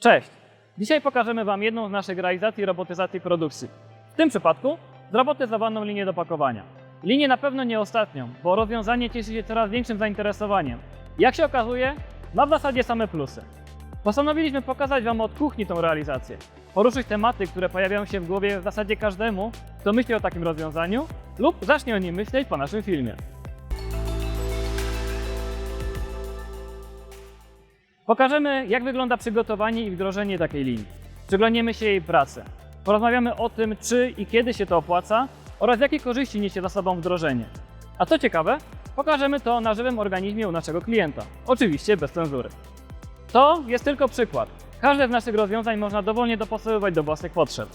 Cześć! Dzisiaj pokażemy Wam jedną z naszych realizacji robotyzacji produkcji. W tym przypadku zrobotyzowaną linię do pakowania. Linię na pewno nie ostatnią, bo rozwiązanie cieszy się coraz większym zainteresowaniem. Jak się okazuje, ma w zasadzie same plusy. Postanowiliśmy pokazać Wam od kuchni tą realizację. Poruszyć tematy, które pojawiają się w głowie w zasadzie każdemu, kto myśli o takim rozwiązaniu lub zacznie o nim myśleć po naszym filmie. Pokażemy, jak wygląda przygotowanie i wdrożenie takiej linii. Przyglądniemy się jej pracy. Porozmawiamy o tym, czy i kiedy się to opłaca oraz jakie korzyści niesie za sobą wdrożenie. A co ciekawe, pokażemy to na żywym organizmie u naszego klienta. Oczywiście bez cenzury. To jest tylko przykład. Każde z naszych rozwiązań można dowolnie dopasowywać do własnych potrzeb.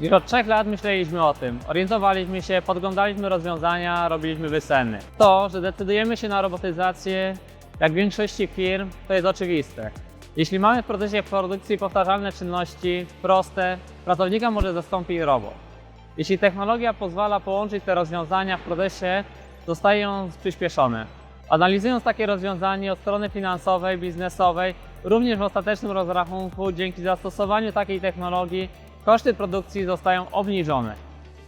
Już od trzech lat myśleliśmy o tym, orientowaliśmy się, podglądaliśmy rozwiązania, robiliśmy wyceny. To, że decydujemy się na robotyzację, jak większości firm, to jest oczywiste. Jeśli mamy w procesie produkcji powtarzalne czynności, proste, pracownika może zastąpić robot. Jeśli technologia pozwala połączyć te rozwiązania w procesie, zostaje on przyspieszony. Analizując takie rozwiązanie od strony finansowej, biznesowej, również w ostatecznym rozrachunku, dzięki zastosowaniu takiej technologii, koszty produkcji zostają obniżone.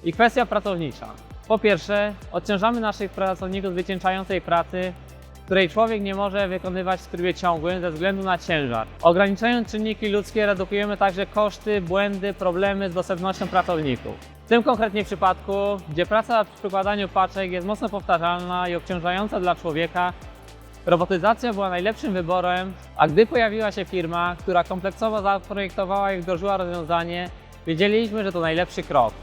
I kwestia pracownicza. Po pierwsze, odciążamy naszych pracowników z wycieńczającej pracy, której człowiek nie może wykonywać w trybie ciągłym ze względu na ciężar. Ograniczając czynniki ludzkie, redukujemy także koszty, błędy, problemy z dostępnością pracowników. W tym konkretnie przypadku, gdzie praca przy przykładaniu paczek jest mocno powtarzalna i obciążająca dla człowieka, robotyzacja była najlepszym wyborem, a gdy pojawiła się firma, która kompleksowo zaprojektowała i wdrożyła rozwiązanie, wiedzieliśmy, że to najlepszy krok.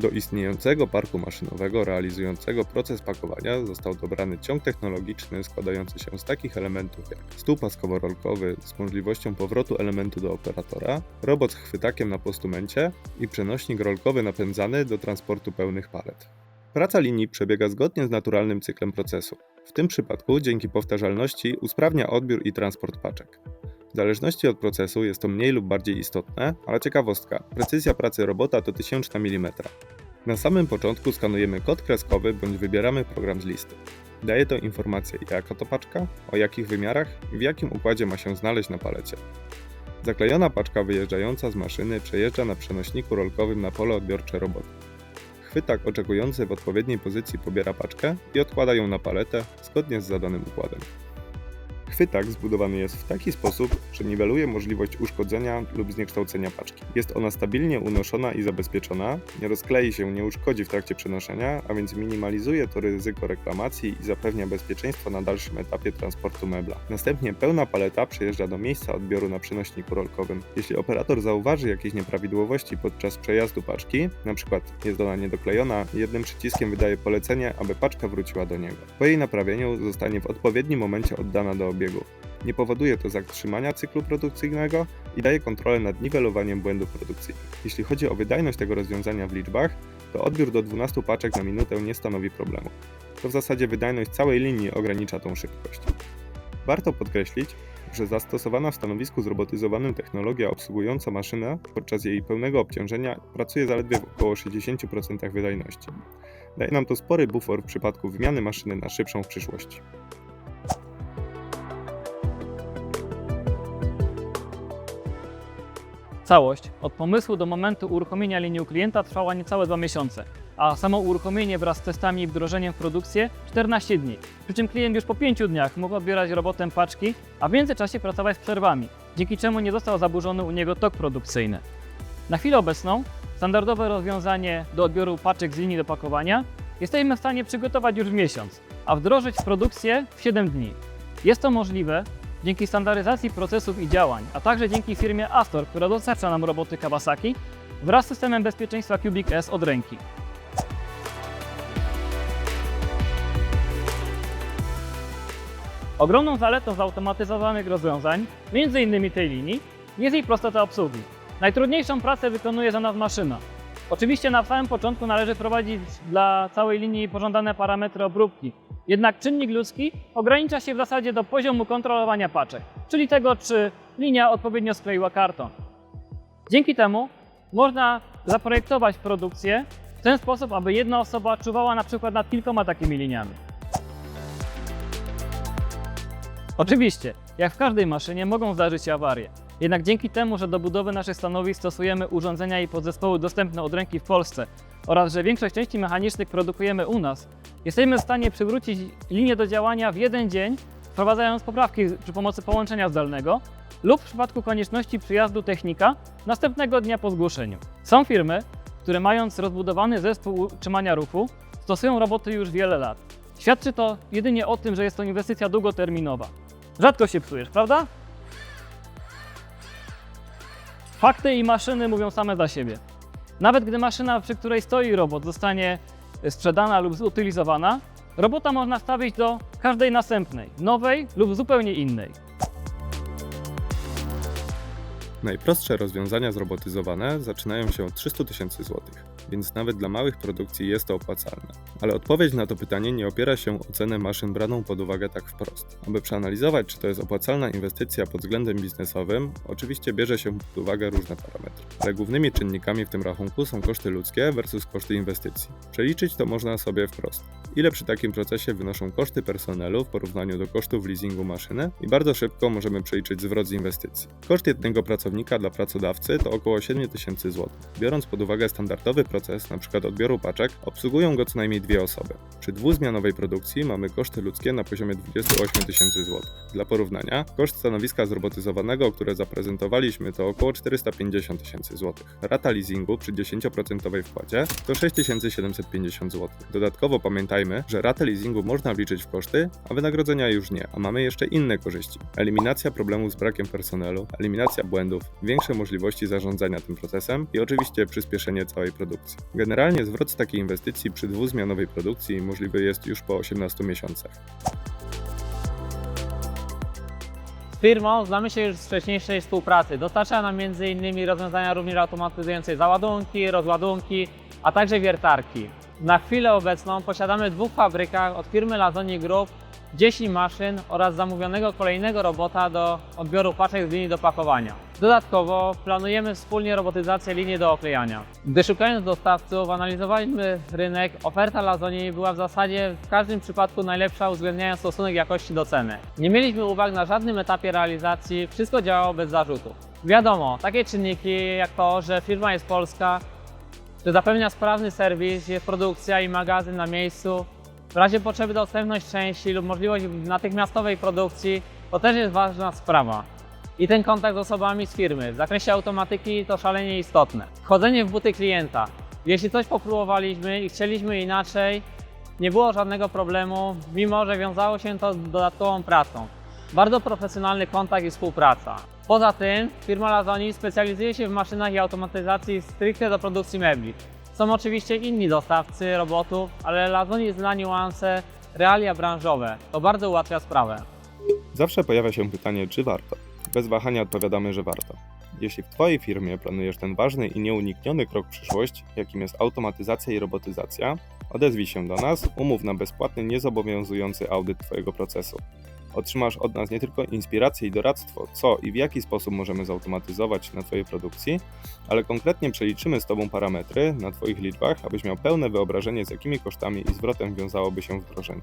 Do istniejącego parku maszynowego realizującego proces pakowania został dobrany ciąg technologiczny składający się z takich elementów jak stół paskowo-rolkowy z możliwością powrotu elementu do operatora, robot z chwytakiem na postumencie i przenośnik rolkowy napędzany do transportu pełnych palet. Praca linii przebiega zgodnie z naturalnym cyklem procesu. W tym przypadku dzięki powtarzalności usprawnia odbiór i transport paczek. W zależności od procesu jest to mniej lub bardziej istotne, ale ciekawostka, precyzja pracy robota to tysiączna milimetra. Na samym początku skanujemy kod kreskowy bądź wybieramy program z listy. Daje to informację jaka to paczka, o jakich wymiarach i w jakim układzie ma się znaleźć na palecie. Zaklejona paczka wyjeżdżająca z maszyny przejeżdża na przenośniku rolkowym na pole odbiorcze robotu. Chwytak oczekujący w odpowiedniej pozycji pobiera paczkę i odkłada ją na paletę zgodnie z zadanym układem. Chwytak zbudowany jest w taki sposób, że niweluje możliwość uszkodzenia lub zniekształcenia paczki. Jest ona stabilnie unoszona i zabezpieczona, nie rozklei się, nie uszkodzi w trakcie przenoszenia, a więc minimalizuje to ryzyko reklamacji i zapewnia bezpieczeństwo na dalszym etapie transportu mebla. Następnie pełna paleta przejeżdża do miejsca odbioru na przenośniku rolkowym. Jeśli operator zauważy jakieś nieprawidłowości podczas przejazdu paczki, np. jest ona niedoklejona, jednym przyciskiem wydaje polecenie, aby paczka wróciła do niego. Po jej naprawieniu zostanie w odpowiednim momencie oddana do obiegu. Nie powoduje to zatrzymania cyklu produkcyjnego i daje kontrolę nad niwelowaniem błędów produkcyjnych. Jeśli chodzi o wydajność tego rozwiązania w liczbach, to odbiór do 12 paczek na minutę nie stanowi problemu. To w zasadzie wydajność całej linii ogranicza tą szybkość. Warto podkreślić, że zastosowana w stanowisku zrobotyzowanym technologia obsługująca maszynę podczas jej pełnego obciążenia pracuje zaledwie w około 60% wydajności. Daje nam to spory bufor w przypadku wymiany maszyny na szybszą w przyszłości. Całość od pomysłu do momentu uruchomienia linii u klienta trwała niecałe dwa miesiące, a samo uruchomienie wraz z testami i wdrożeniem w produkcję 14 dni. Przy czym klient już po 5 dniach mógł odbierać robotem paczki, a w międzyczasie pracować z przerwami, dzięki czemu nie został zaburzony u niego tok produkcyjny. Na chwilę obecną standardowe rozwiązanie do odbioru paczek z linii do pakowania jesteśmy w stanie przygotować już w miesiąc, a wdrożyć w produkcję w 7 dni. Jest to możliwe dzięki standaryzacji procesów i działań, a także dzięki firmie Astor, która dostarcza nam roboty Kawasaki wraz z systemem bezpieczeństwa Cubic S od ręki. Ogromną zaletą zautomatyzowanych rozwiązań, m.in. tej linii, jest jej prostota obsługi. Najtrudniejszą pracę wykonuje za nas maszyna. Oczywiście na samym początku należy wprowadzić dla całej linii pożądane parametry obróbki. Jednak czynnik ludzki ogranicza się w zasadzie do poziomu kontrolowania paczek, czyli tego, czy linia odpowiednio skleiła karton. Dzięki temu można zaprojektować produkcję w ten sposób, aby jedna osoba czuwała na przykład nad kilkoma takimi liniami. Oczywiście, jak w każdej maszynie mogą zdarzyć się awarie. Jednak dzięki temu, że do budowy naszych stanowisk stosujemy urządzenia i podzespoły dostępne od ręki w Polsce oraz że większość części mechanicznych produkujemy u nas, jesteśmy w stanie przywrócić linię do działania w jeden dzień, wprowadzając poprawki przy pomocy połączenia zdalnego lub w przypadku konieczności przyjazdu technika następnego dnia po zgłoszeniu. Są firmy, które mając rozbudowany zespół utrzymania ruchu, stosują roboty już wiele lat. Świadczy to jedynie o tym, że jest to inwestycja długoterminowa. Rzadko się psujesz, prawda? Fakty i maszyny mówią same za siebie. Nawet gdy maszyna, przy której stoi robot, zostanie sprzedana lub zutylizowana, robota można stawić do każdej następnej, nowej lub zupełnie innej. Najprostsze rozwiązania zrobotyzowane zaczynają się od 300 tysięcy złotych, więc nawet dla małych produkcji jest to opłacalne. Ale odpowiedź na to pytanie nie opiera się o cenę maszyn braną pod uwagę tak wprost. Aby przeanalizować, czy to jest opłacalna inwestycja pod względem biznesowym, oczywiście bierze się pod uwagę różne parametry. Ale głównymi czynnikami w tym rachunku są koszty ludzkie versus koszty inwestycji. Przeliczyć to można sobie wprost. Ile przy takim procesie wynoszą koszty personelu w porównaniu do kosztów leasingu maszyny i bardzo szybko możemy przeliczyć zwrot z inwestycji. Koszt jednego pracownika dla pracodawcy to około 7000 zł. Biorąc pod uwagę standardowy proces, np. odbioru paczek, obsługują go co najmniej dwie osoby. Przy dwuzmianowej produkcji mamy koszty ludzkie na poziomie 28 tysięcy zł. Dla porównania, koszt stanowiska zrobotyzowanego, które zaprezentowaliśmy, to około 450 tysięcy zł. Rata leasingu przy 10% wpłacie to 6750 zł. Dodatkowo pamiętajmy, że ratę leasingu można wliczyć w koszty, a wynagrodzenia już nie, a mamy jeszcze inne korzyści. Eliminacja problemów z brakiem personelu, eliminacja błędów, większe możliwości zarządzania tym procesem i oczywiście przyspieszenie całej produkcji. Generalnie zwrot takiej inwestycji przy dwuzmianowej produkcji możliwy jest już po 18 miesiącach. Z firmą znamy się już z wcześniejszej współpracy. Dostarcza nam m.in. rozwiązania również automatyzujące załadunki, rozładunki, a także wiertarki. Na chwilę obecną posiadamy w dwóch fabrykach od firmy Lazoni Group 10 maszyn oraz zamówionego kolejnego robota do odbioru paczek z linii do pakowania. Dodatkowo planujemy wspólnie robotyzację linii do oklejania. Gdy szukając dostawców analizowaliśmy rynek, oferta Lazoni była w zasadzie w każdym przypadku najlepsza uwzględniając stosunek jakości do ceny. Nie mieliśmy uwag na żadnym etapie realizacji, wszystko działało bez zarzutów. Wiadomo, takie czynniki jak to, że firma jest polska, że zapewnia sprawny serwis, jest produkcja i magazyn na miejscu. W razie potrzeby dostępność części lub możliwość natychmiastowej produkcji to też jest ważna sprawa. I ten kontakt z osobami z firmy w zakresie automatyki to szalenie istotne. Wchodzenie w buty klienta. Jeśli coś popróbowaliśmy i chcieliśmy inaczej, nie było żadnego problemu, mimo że wiązało się to z dodatkową pracą. Bardzo profesjonalny kontakt i współpraca. Poza tym firma Lazoni specjalizuje się w maszynach i automatyzacji stricte do produkcji mebli. Są oczywiście inni dostawcy robotów, ale Lazoni zna niuanse, realia branżowe. To bardzo ułatwia sprawę. Zawsze pojawia się pytanie, czy warto. Bez wahania odpowiadamy, że warto. Jeśli w Twojej firmie planujesz ten ważny i nieunikniony krok w przyszłość, jakim jest automatyzacja i robotyzacja, odezwij się do nas, umów na bezpłatny, niezobowiązujący audyt Twojego procesu. Otrzymasz od nas nie tylko inspirację i doradztwo, co i w jaki sposób możemy zautomatyzować na Twojej produkcji, ale konkretnie przeliczymy z Tobą parametry na Twoich liczbach, abyś miał pełne wyobrażenie, z jakimi kosztami i zwrotem wiązałoby się wdrożenie.